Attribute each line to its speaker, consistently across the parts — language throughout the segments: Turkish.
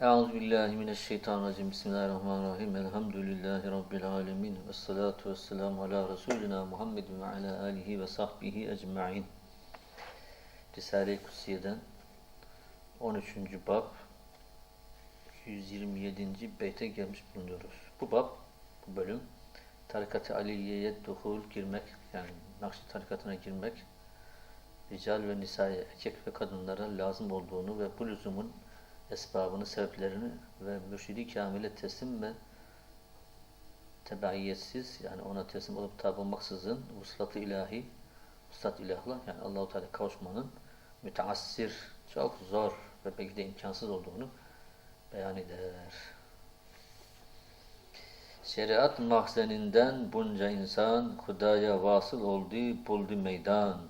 Speaker 1: Euzubillahimineşşeytanirracim. Bismillahirrahmanirrahim. Elhamdülillahi Rabbil alemin. Ve salatu ve selamu ala Resulina Muhammedin ve ala alihi ve sahbihi ecma'in. Risale-i Kutsiye'den 13. bab 127. beyte gelmiş bulunuyoruz. Bu bab, bu bölüm tarikat-ı Aliye'ye duhul girmek, yani Nakşi tarikatına girmek, rical ve nisaya, erkek ve kadınlara lazım olduğunu ve bu lüzumun esbabını, sebeplerini ve mürşidi kamile teslim ve tebaiyetsiz yani ona teslim olup tabi olmaksızın vuslat-ı ilahi, vuslat ilahla yani Allahu Teala kavuşmanın müteassir, çok zor ve belki de imkansız olduğunu beyan eder. Şeriat mahzeninden bunca insan Hudaya vasıl oldu, buldu meydan.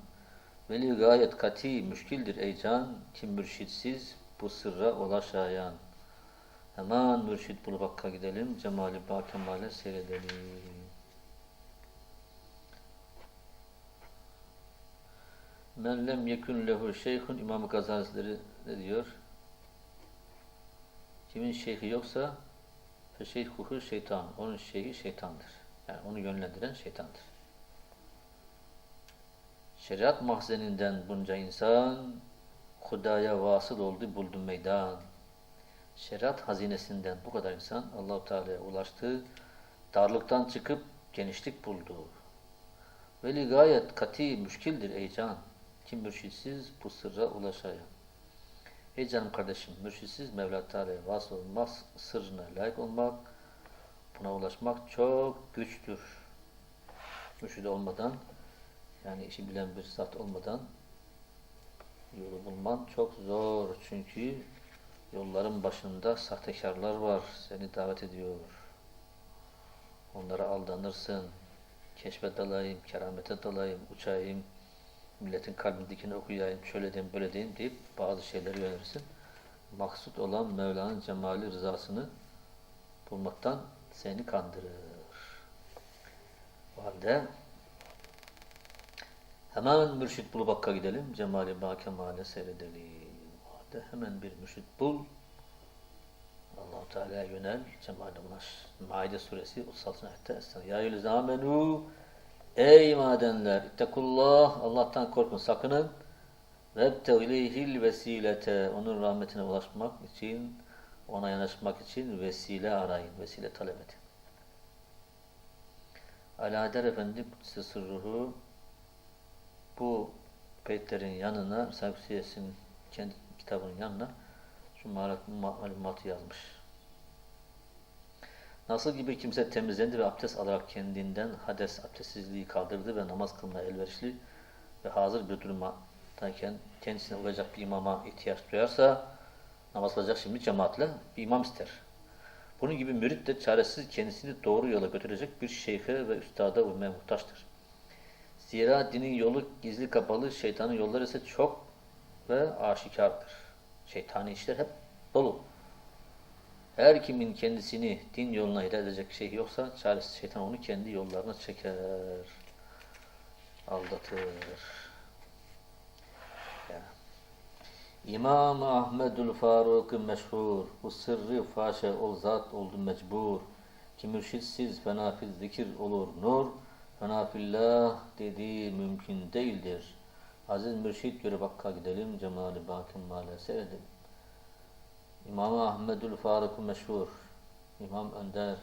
Speaker 1: Veli gayet kati müşkildir ey can, kim mürşitsiz bu sırra ulaşayan. Hemen mürşit bulup Hakk'a gidelim, Cemali Ba Kemal'e seyredelim. Men lem yekun lehu şeyhun İmam Gazalileri ne diyor? Kimin şeyhi yoksa feşeyhuhu şeytan. Onun şeyhi şeytandır. Yani onu yönlendiren şeytandır. Şeriat mahzeninden bunca insan Hudaya vasıl oldu buldu meydan. Şeriat hazinesinden bu kadar insan Allahu Teala'ya ulaştı. Darlıktan çıkıp genişlik buldu. Veli gayet kati müşkildir ey can. Kim mürşitsiz bu sırra ulaşayan. Ey canım kardeşim, mürşitsiz Mevla Teala'ya vasıl olmak, sırrına layık olmak, buna ulaşmak çok güçtür. Mürşid olmadan, yani işi bilen bir zat olmadan yolu bulman çok zor. Çünkü yolların başında sahtekarlar var. Seni davet ediyor. Onlara aldanırsın. Keşfe dalayım, keramete dalayım, uçayım, milletin kalbindekini okuyayım, şöyle diyeyim, böyle diyeyim deyip bazı şeyleri yönelirsin. Maksut olan Mevla'nın cemali rızasını bulmaktan seni kandırır. O halde Hemen mürşit bulup Hakk'a gidelim. Cemali ba kemale seyredelim. Hadi hemen bir mürşit bul. Allahu Teala'ya yönel. Cemali ulaş. Maide suresi 36. ayette estağfurullah. Ya yüz amenu ey madenler ittekullah Allah'tan korkun sakının. Vebteglihil vesilete onun rahmetine ulaşmak için ona yanaşmak için vesile arayın, vesile talep edin. Alaeddin Efendi Kudüs'e sırruhu bu beytlerin yanına, Saksiyes'in kendi kitabının yanına şu malumatı yazmış. Nasıl gibi kimse temizlendi ve abdest alarak kendinden hades abdestsizliği kaldırdı ve namaz kılmaya elverişli ve hazır bir durumdayken kendisine uyacak bir imama ihtiyaç duyarsa namaz kılacak şimdi cemaatle bir imam ister. Bunun gibi mürit de çaresiz kendisini doğru yola götürecek bir şeyhe ve üstada uymaya muhtaçtır. Zira dinin yolu gizli kapalı, şeytanın yolları ise çok ve aşikardır. Şeytani işler hep dolu. Her kimin kendisini din yoluna hidayet edecek şey yoksa çaresiz şeytan onu kendi yollarına çeker. Aldatır. İmam Ahmedül Faruk meşhur. Bu sırrı faşe ol zat oldu mecbur. Ki mürşitsiz fenafil zikir olur nur. Fenafillah dediği mümkün değildir. Aziz mürşit görüp Hakk'a gidelim. Cemali Bakım Male seyredelim. İmam Ahmedül Faruk meşhur, İmam Önder,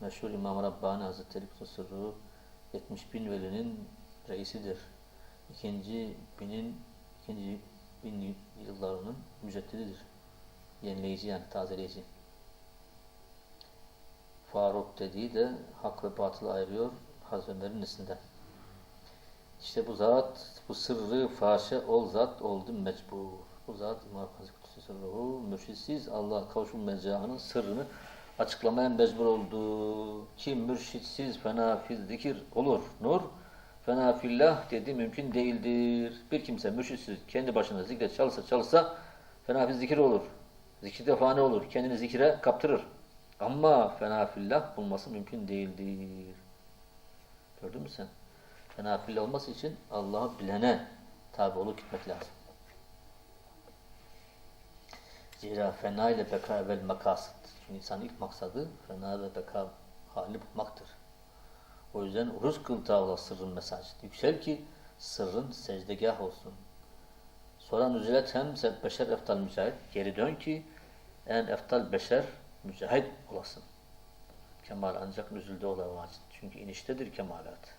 Speaker 1: meşhur İmam Rabbani Hazretleri Kutusurru 70 bin velinin reisidir. İkinci binin, ikinci bin yıllarının müceddididir. Yenileyici yani tazeleyici. Faruk dediği de hak ve batılı ayırıyor Hazretlerin nesinden. İşte bu zat, bu sırrı faşe ol zat oldu mecbur. Bu zat İmam Hazretleri Sırruhu mürşitsiz Allah kavuşulmayacağının sırrını açıklamaya mecbur oldu. Kim mürşitsiz fena fil zikir olur. Nur fena fillah dedi mümkün değildir. Bir kimse mürşitsiz kendi başına zikre çalışsa çalışsa fena fil zikir olur. Zikirde fani olur. Kendini zikire kaptırır. Ama fena fillah bulması mümkün değildir. Gördün mü sen? Fena fillah olması için Allah'ı bilene tabi olup gitmek lazım. Zira fena ile beka evvel makasıt. Çünkü insanın ilk maksadı fena ve beka hali bulmaktır. O yüzden ruz kıl tavla sırrın mesaj. Yüksel ki sırrın secdegah olsun. Sonra nüzilet hem beşer eftal mücahit. Geri dön ki en eftal beşer mücahit olasın. Kemal ancak nüzülde ola vacip. Çünkü iniştedir kemalat.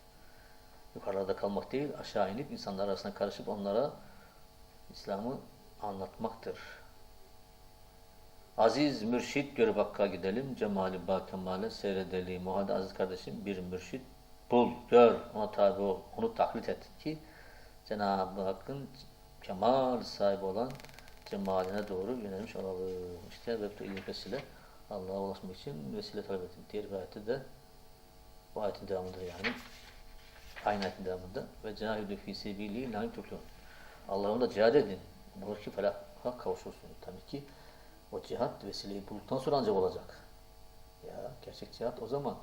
Speaker 1: Yukarıda kalmak değil, aşağı inip insanlar arasına karışıp onlara İslam'ı anlatmaktır. Aziz mürşit görüp Hakk'a gidelim. Cemali ba kemale seyredelim. O halde aziz kardeşim bir mürşit bul, gör, ona tabi ol, onu taklit et ki Cenab-ı Hakk'ın kemal sahibi olan cemaline doğru yönelmiş olalım. İşte vebtu ilim vesile Allah'a ulaşmak için vesile talep ettim. Diğer bir ayette de bu ayetin devamında yani aynı ayetin devamında ve cenahüdü fî sebîlî lâim tuflûn. Allah'ın da cihad edin. Olur ki felaha kavuşursun. Tabii ki o cihat vesileyi bulduktan sonra ancak olacak. Ya gerçek cihat o zaman.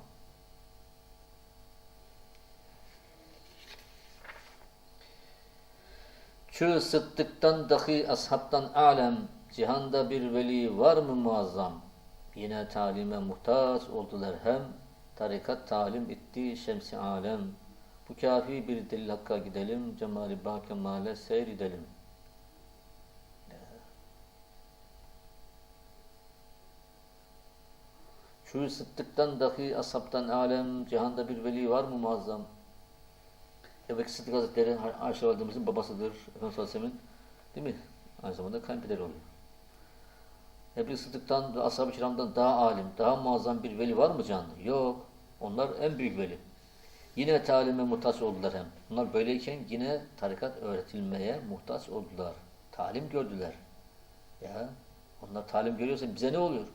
Speaker 1: Çığ sıddıktan dahi ashabtan alem cihanda bir veli var mı muazzam? Yine talime muhtaç oldular hem tarikat talim etti şemsi alem. Bu kafi bir delil hakka gidelim cemali ba kemale seyredelim. Şu sıddıktan dahi ashabtan alem cihanda bir veli var mı muazzam? Bekir Sıddık Hazretleri Ayşe Validemizin babasıdır. Efendimiz Aleyhisselam'ın değil mi? Aynı zamanda kayınpeder oluyor. Ebu Sıddık'tan ve ashab-ı kiramdan daha alim, daha muazzam bir veli var mı canlı? Yok. Onlar en büyük veli. Yine talime muhtaç oldular hem. Bunlar böyleyken yine tarikat öğretilmeye muhtaç oldular. Talim gördüler. Ya onlar talim görüyorsa bize ne oluyor?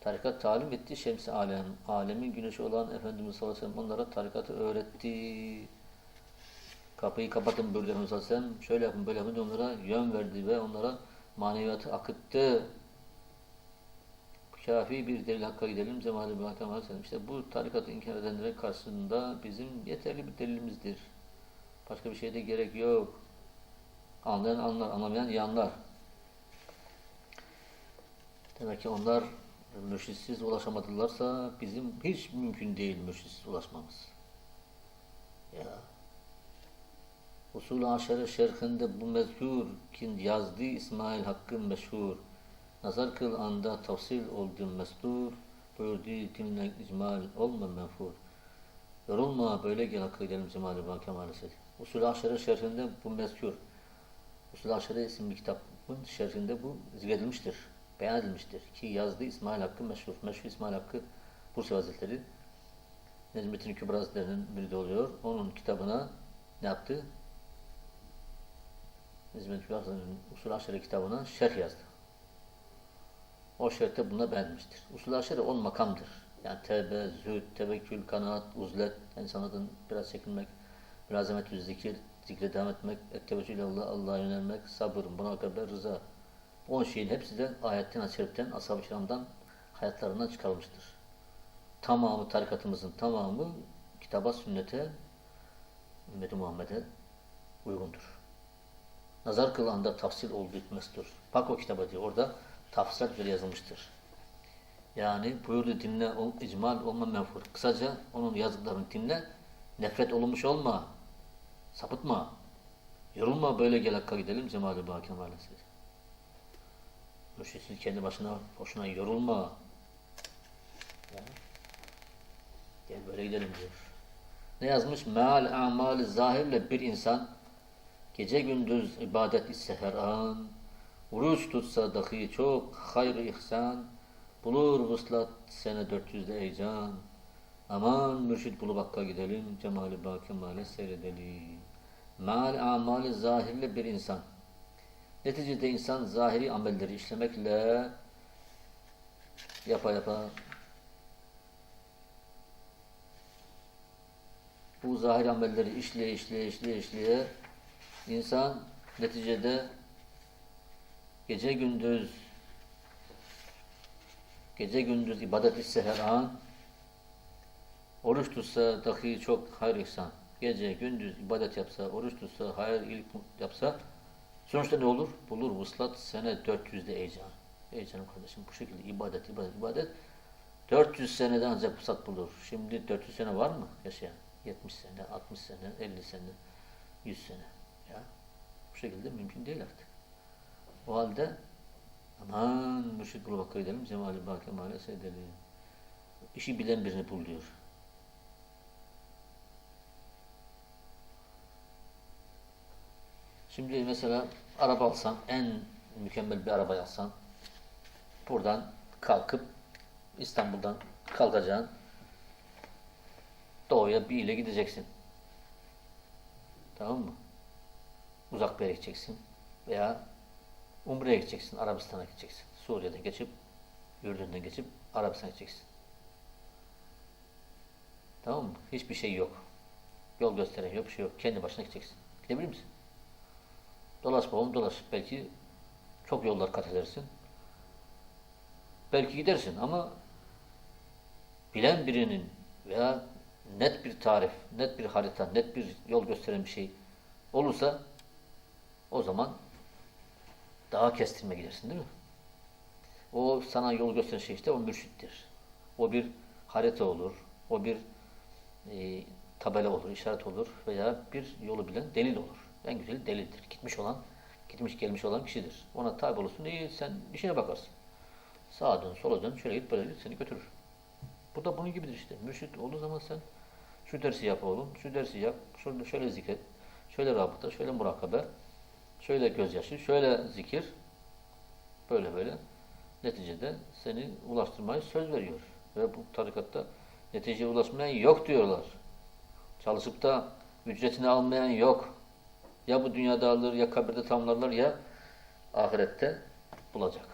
Speaker 1: Tarikat talim etti şems alem. Alemin güneşi olan Efendimiz sallallahu aleyhi ve sellem onlara tarikatı öğretti. Kapıyı kapatın buyurdu Efendimiz sallallahu aleyhi ve sellem. Şöyle yapın böyle yapın onlara yön verdi ve onlara maneviyatı akıttı. Şafii bir delil hakka gidelim. Cemali bir hakem aleyhisselam. İşte bu tarikatı inkar edenlere karşısında bizim yeterli bir delilimizdir. Başka bir şeye de gerek yok. Anlayan anlar, anlamayan iyi anlar. Demek ki onlar mürşitsiz ulaşamadılarsa bizim hiç mümkün değil mürşitsiz ulaşmamız. Ya. Usul-i Aşere şerhinde bu mezkur kin yazdı İsmail Hakk'ın meşhur. Nazar kıl anda tavsil oldun mestur. Buyurdu dinle icmal olma menfur. Yorulma böyle gel hakkı gidelim cemali bak maalesef. Usul-i Aşere şerhinde bu mezkur. Usul-i Aşere isimli kitabın şerhinde bu zikredilmiştir beyan edilmiştir. Ki yazdığı İsmail Hakkı meşhur. Meşhur İsmail Hakkı Bursa Hazretleri Necmettin Kübra Hazretleri'nin biri de oluyor. Onun kitabına ne yaptı? Necmettin Kübra Hazretleri'nin Usul Aşere kitabına şerh yazdı. O şerhte buna beğenmiştir. Usul Aşere on makamdır. Yani tevbe, zühd, tevekkül, kanaat, uzlet, insanların biraz çekinmek, mülazemetü zikir, zikre devam etmek, etteveccüh Allah, Allah'a yönelmek, sabır, murakabe, rıza, 10 şeyin hepsi de ayetten, açeriften, ashab-ı kiramdan hayatlarından çıkarılmıştır. Tamamı tarikatımızın tamamı kitaba, sünnete, ümmeti Muhammed'e uygundur. Nazar kıl anda tafsil olduğu hükmestir. Bak o kitaba diyor. Orada tafsilat böyle yazılmıştır. Yani buyurdu dinle, ol, icmal olma menfur. Kısaca onun yazdıklarını dinle, nefret olunmuş olma, sapıtma, yorulma böyle gel hakka gidelim Cemal-i Baki maalesef. Mürşitsiz kendi başına boşuna yorulma. Gel böyle gidelim diyor. Ne yazmış? Meal amali zahirle bir insan gece gündüz ibadet ise her an oruç tutsa dahi çok hayır ihsan bulur vuslat sene 400'de heyecan aman mürşit bulup hakka gidelim cemali baki male seyredelim. Meal amali zahirle bir insan Neticede insan zahiri amelleri işlemekle yapa yapa bu zahiri amelleri işleye işleye işleye işleye insan neticede gece gündüz gece gündüz ibadet etse her an oruç tutsa dahi çok hayır ihsan gece gündüz ibadet yapsa oruç tutsa hayır iyilik yapsa Sonuçta ne olur? Bulur vuslat sene 400'de heyecan. Ey canım kardeşim bu şekilde ibadet, ibadet, ibadet 400 senede ancak fırsat bulur. Şimdi 400 sene var mı yaşayan? 70 sene, 60 sene, 50 sene, 100 sene. Ya bu şekilde mümkün değil artık. O halde aman mürşid bul vakı edelim, cemali baki mali edelim. İşi bilen birini bul diyor. Şimdi mesela araba alsan, en mükemmel bir araba alsan, buradan kalkıp İstanbul'dan kalkacaksın, doğuya bir ile gideceksin. Tamam mı? Uzak bir yere gideceksin veya Umre'ye gideceksin, Arabistan'a gideceksin. Suriye'den geçip, Ürdün'den geçip Arabistan'a gideceksin. Tamam mı? Hiçbir şey yok. Yol gösteren yok, bir şey yok. Kendi başına gideceksin. Gidebilir misin? Dolaş babam dolaş. Belki çok yollar kat edersin. Belki gidersin ama bilen birinin veya net bir tarif, net bir harita, net bir yol gösteren bir şey olursa o zaman daha kestirme gidersin değil mi? O sana yol gösteren şey işte o mürşittir. O bir harita olur, o bir e, tabela olur, işaret olur veya bir yolu bilen delil olur. En güzeli delildir. Gitmiş olan, gitmiş gelmiş olan kişidir. Ona tabi olursun, iyi sen işine bakarsın. Sağa dön, sola dön, şöyle git, böyle git, seni götürür. Bu da bunun gibidir işte. Mürşit olduğu zaman sen şu dersi yap oğlum, şu dersi yap, şöyle, şöyle zikret, şöyle rabıta, şöyle murakabe, şöyle gözyaşı, şöyle zikir, böyle böyle. Neticede seni ulaştırmayı söz veriyor. Ve bu tarikatta neticeye ulaşmayan yok diyorlar. Çalışıp da ücretini almayan yok. Ya bu dünyada alır, ya kabirde tamamlarlar, ya ahirette bulacak.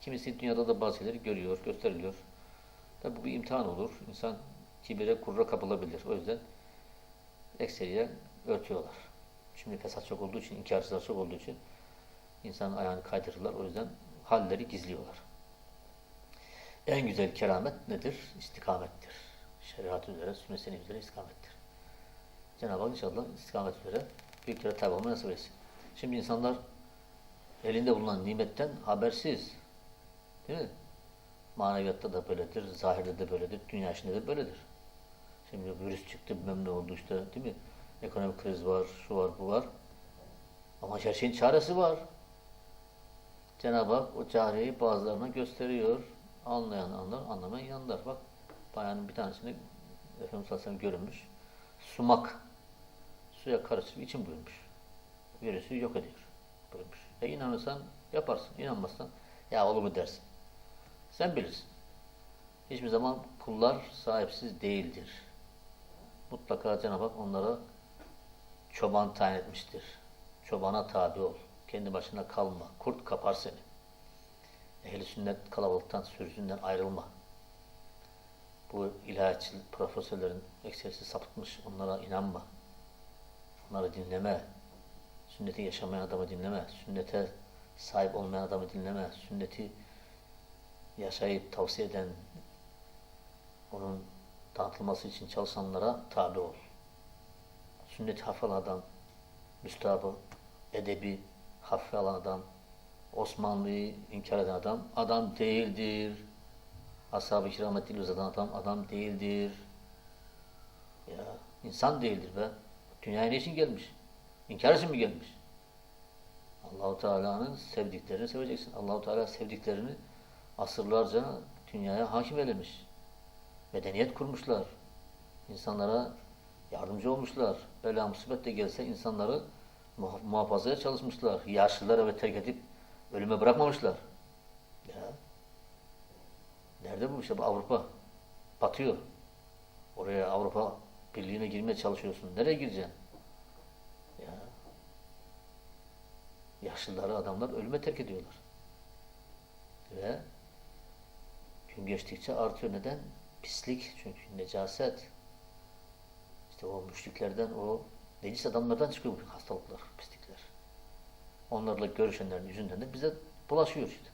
Speaker 1: Kimisi dünyada da bazı şeyleri görüyor, gösteriliyor. Tabi bu bir imtihan olur. İnsan kibire, kurra kapılabilir. O yüzden ekseriye örtüyorlar. Şimdi fesat çok olduğu için, inkarcılar çok olduğu için insanın ayağını kaydırırlar. O yüzden halleri gizliyorlar. En güzel keramet nedir? İstikamettir. Şeriat üzere, sünnet seni üzere istikamettir. Cenab-ı Hak inşallah istikamet üzere büyüklere tabi olmayı nasip etsin. Şimdi insanlar elinde bulunan nimetten habersiz. Değil mi? Maneviyatta da böyledir, zahirde de böyledir, dünya işinde de böyledir. Şimdi virüs çıktı, ne oldu işte, değil mi? Ekonomik kriz var, şu var, bu var. Ama her şeyin çaresi var. Cenab-ı Hak o çareyi bazılarına gösteriyor. Anlayan anlar, anlamayan yanlar. Bak, bayanın bir tanesini Efendimiz Aleyhisselam görünmüş. Sumak suya karıştırıp için buyurmuş. Virüsü yok ediyor. Buyurmuş. E inanırsan yaparsın, inanmazsan ya olur mu dersin. Sen bilirsin. Hiçbir zaman kullar sahipsiz değildir. Mutlaka Cenab-ı Hak onlara çoban tayin etmiştir. Çobana tabi ol. Kendi başına kalma. Kurt kapar seni. Ehli sünnet kalabalıktan, sürüsünden ayrılma. Bu ilahiyatçı profesörlerin ekserisi sapıtmış. Onlara inanma. Onları dinleme. Sünneti yaşamayan adamı dinleme. Sünnete sahip olmayan adamı dinleme. Sünneti yaşayıp tavsiye eden, onun dağıtılması için çalışanlara tabi ol. Sünneti hafife alan adam, müstabı, edebi hafife adam, Osmanlı'yı inkar eden adam, adam değildir. Ashab-ı kiramet dil adam, adam değildir. Ya insan değildir be. Dünyaya ne için gelmiş? İnkar için mi gelmiş? Allahu Teala'nın sevdiklerini seveceksin. Allahu Teala sevdiklerini asırlarca dünyaya hakim eylemiş. Medeniyet kurmuşlar. İnsanlara yardımcı olmuşlar. Bela musibet de gelse insanları muha- muhafazaya çalışmışlar. Yaşlılara ve terk edip ölüme bırakmamışlar. Ya. Nerede bu işte bu Avrupa? Batıyor. Oraya Avrupa Birliği'ne girmeye çalışıyorsun. Nereye gireceksin? Ya. Yaşlıları adamlar ölüme terk ediyorlar. Ve gün geçtikçe artıyor. Neden? Pislik. Çünkü necaset. İşte o müşriklerden, o necis adamlardan çıkıyor bu hastalıklar, pislikler. Onlarla görüşenlerin yüzünden de bize bulaşıyor işte.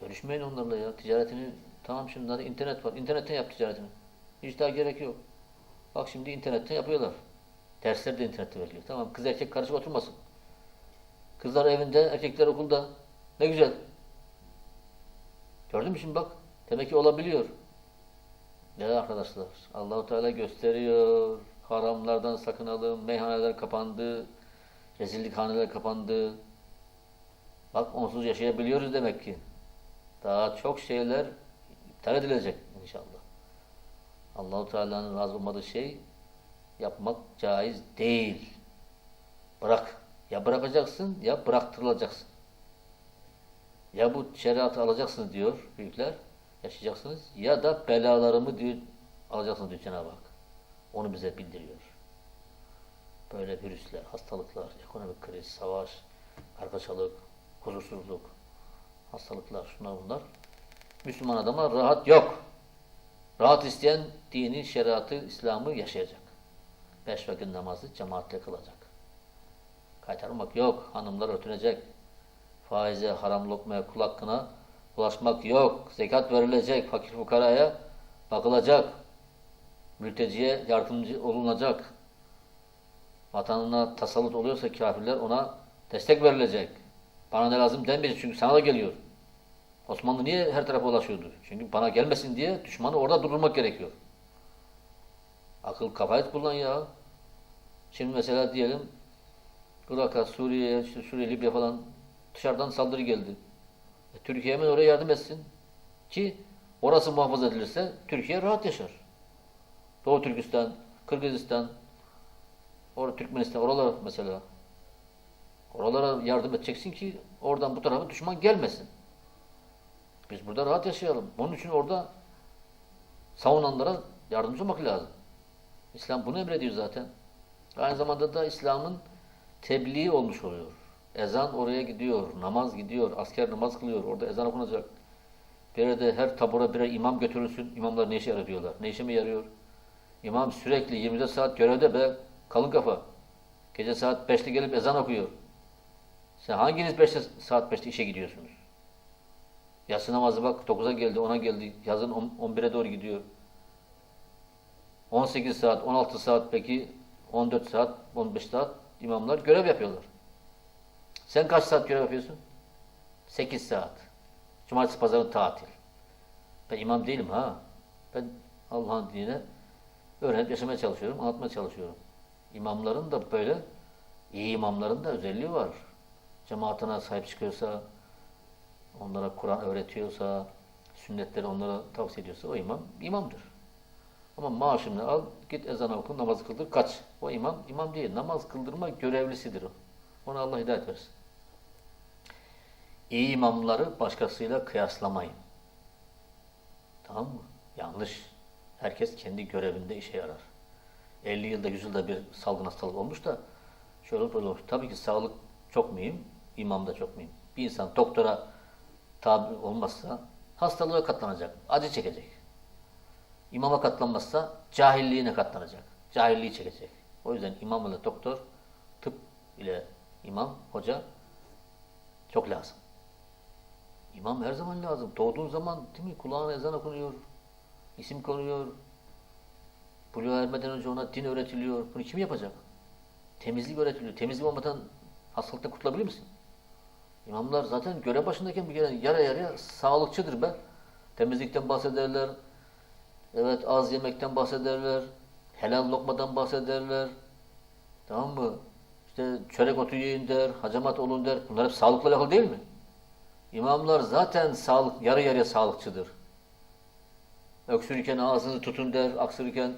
Speaker 1: Görüşmeyin onlarla ya. Ticaretini, tamam şimdi hadi internet var. İnternetten yap ticaretini. Hiç daha gerek yok. Bak şimdi internetten yapıyorlar. Dersler de internette veriliyor. Tamam kız erkek karışık oturmasın. Kızlar evinde, erkekler okulda. Ne güzel. Gördün mü şimdi bak. Demek ki olabiliyor. Değerli arkadaşlar, Allahu Teala gösteriyor. Haramlardan sakınalım. Meyhaneler kapandı. Rezillik haneler kapandı. Bak onsuz yaşayabiliyoruz demek ki. Daha çok şeyler iptal edilecek inşallah. Allahu Teala'nın razı olmadığı şey yapmak caiz değil. Bırak. Ya bırakacaksın ya bıraktırılacaksın. Ya bu şeriatı alacaksınız diyor büyükler, yaşayacaksınız. Ya da belalarımı diyor, alacaksınız diyor Cenab-ı Hak. Onu bize bildiriyor. Böyle virüsler, hastalıklar, ekonomik kriz, savaş, kargaşalık, huzursuzluk, hastalıklar, şunlar bunlar. Müslüman adama rahat yok. Rahat isteyen dini, şeriatı, İslam'ı yaşayacak. Beş vakit namazı cemaatle kılacak. Kaytarmak yok. Hanımlar örtünecek. Faize, haram lokmaya, kul hakkına ulaşmak yok. Zekat verilecek. Fakir fukaraya bakılacak. Mülteciye yardımcı olunacak. Vatanına tasallut oluyorsa kafirler ona destek verilecek. Bana ne lazım denmeyecek çünkü sana da geliyor. Osmanlı niye her tarafa ulaşıyordu? Çünkü bana gelmesin diye düşmanı orada durdurmak gerekiyor. Akıl kafayet kullan ya. Şimdi mesela diyelim Irak'a, Suriye'ye, işte Suriye, Libya falan dışarıdan saldırı geldi. Türkiye hemen oraya yardım etsin. Ki orası muhafaza edilirse Türkiye rahat yaşar. Doğu Türkistan, Kırgızistan, orada Türkmenistan, oralar mesela. Oralara yardım edeceksin ki oradan bu tarafa düşman gelmesin. Biz burada rahat yaşayalım. Onun için orada savunanlara yardımcı olmak lazım. İslam bunu emrediyor zaten. Aynı zamanda da İslam'ın tebliği olmuş oluyor. Ezan oraya gidiyor, namaz gidiyor, asker namaz kılıyor, orada ezan okunacak. Bir yerde her tabura birer imam götürülsün. İmamlar ne işe yarıyor diyorlar. Ne işe mi yarıyor? İmam sürekli 24 saat görevde be, kalın kafa. Gece saat 5'te gelip ezan okuyor. Sen hanginiz 5'te, saat 5'te işe gidiyorsunuz? Yatsı namazı bak 9'a geldi, 10'a geldi. Yazın 11'e doğru gidiyor. 18 saat, 16 saat peki 14 saat, 15 saat imamlar görev yapıyorlar. Sen kaç saat görev yapıyorsun? 8 saat. Cumartesi pazarı tatil. Ben imam değilim ha. Ben Allah'ın dinine öğrenip yaşamaya çalışıyorum, anlatmaya çalışıyorum. İmamların da böyle, iyi imamların da özelliği var. Cemaatine sahip çıkıyorsa, onlara Kur'an öğretiyorsa, sünnetleri onlara tavsiye ediyorsa o imam imamdır. Ama maaşını al, git ezan oku, namaz kıldır, kaç. O imam, imam değil. Namaz kıldırma görevlisidir o. Ona Allah hidayet versin. İyi imamları başkasıyla kıyaslamayın. Tamam mı? Yanlış. Herkes kendi görevinde işe yarar. 50 yılda, 100 yılda bir salgın hastalık olmuş da şöyle böyle olmuş. Tabii ki sağlık çok mühim, imam da çok mühim. Bir insan doktora tabi olmazsa hastalığa katlanacak, acı çekecek. İmama katlanmazsa cahilliğine katlanacak. Cahilliği çekecek. O yüzden imam ile doktor, tıp ile imam, hoca çok lazım. İmam her zaman lazım. Doğduğun zaman değil mi? Kulağına ezan okunuyor. isim konuyor. Buluğa ermeden önce ona din öğretiliyor. Bunu kim yapacak? Temizlik öğretiliyor. Temizlik olmadan hastalıktan kurtulabilir misin? İmamlar zaten görev başındayken bir kere yara yarıya sağlıkçıdır be. Temizlikten bahsederler. Evet az yemekten bahsederler. Helal lokmadan bahsederler. Tamam mı? İşte çörek otu yiyin der, hacamat olun der. Bunlar hep sağlıkla alakalı değil mi? İmamlar zaten sağlık, yarı yarıya sağlıkçıdır. Öksürürken ağzını tutun der, aksırırken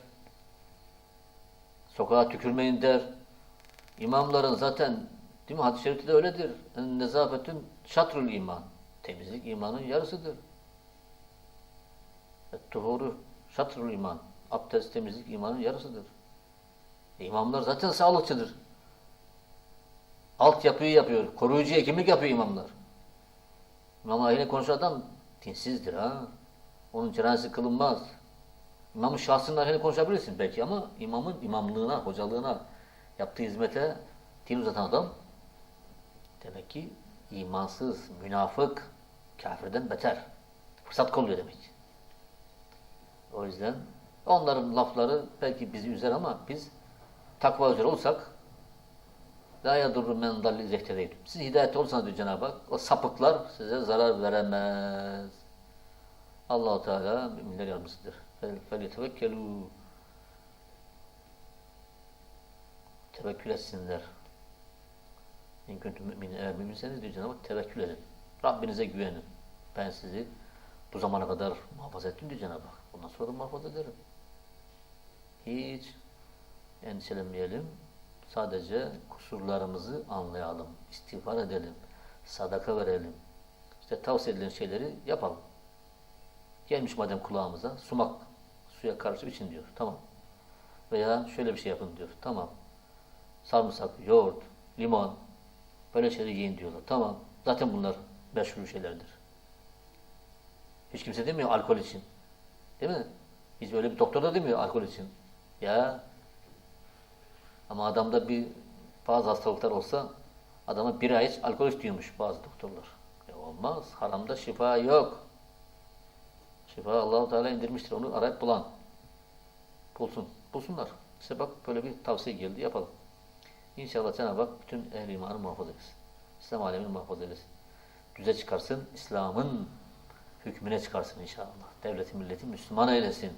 Speaker 1: sokağa tükürmeyin der. İmamların zaten değil mi hadis-i şerifte de öyledir. Nezafetün şatrul iman. Temizlik imanın yarısıdır. Tuhuru şatrul iman. Abdest, temizlik imanın yarısıdır. E, imamlar zaten sağlıkçıdır. Altyapıyı yapıyor. Koruyucu hekimlik yapıyor imamlar. İmam ahiyle konuşan adam dinsizdir ha. Onun cenazesi kılınmaz. İmamın şahsının aleyhine konuşabilirsin belki ama imamın imamlığına, hocalığına, yaptığı hizmete din uzatan adam demek ki imansız, münafık, kafirden beter. Fırsat kolluyor demek. O yüzden onların lafları belki bizi üzer ama biz takva üzere olsak La yadurru men dalli zehtedeydim. Siz hidayette olursanız diyor Cenab-ı Hak, o sapıklar size zarar veremez. Allahu Teala müminler yardımcısıdır. Fel fel yetevekkelu tevekkül etsinler. İn kuntum mümin eğer müminseniz diyor Cenab-ı Hak tevekkül edin. Rabbinize güvenin. Ben sizi bu zamana kadar muhafaza ettim diyor Cenab-ı Hak. Bundan sonra da muhafaza ederim. Hiç endişelenmeyelim. Sadece kusurlarımızı anlayalım. istiğfar edelim. Sadaka verelim. İşte tavsiye edilen şeyleri yapalım. Gelmiş madem kulağımıza sumak suya karşı için diyor. Tamam. Veya şöyle bir şey yapın diyor. Tamam. Sarımsak, yoğurt, limon böyle şeyleri yiyin diyorlar. Tamam. Zaten bunlar meşhur şeylerdir. Hiç kimse demiyor alkol için. Değil mi? Biz öyle bir doktor da demiyor alkol için. Ya ama adamda bir bazı hastalıklar olsa adama bir ay hiç alkol istiyormuş bazı doktorlar. Ya olmaz. Haramda şifa yok. Şifa Allahu Teala indirmiştir. Onu arayıp bulan. Bulsun. Bulsunlar. İşte bak böyle bir tavsiye geldi. Yapalım. İnşallah Cenab-ı Hak bütün ehl imanı muhafaza etsin. İslam alemini muhafaza etsin. Düze çıkarsın. İslam'ın hükmüne çıkarsın inşallah. Devleti milleti Müslüman eylesin.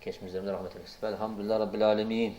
Speaker 1: Geçmişlerimize rahmet eylesin. Velhamdülillah Rabbil Alemin.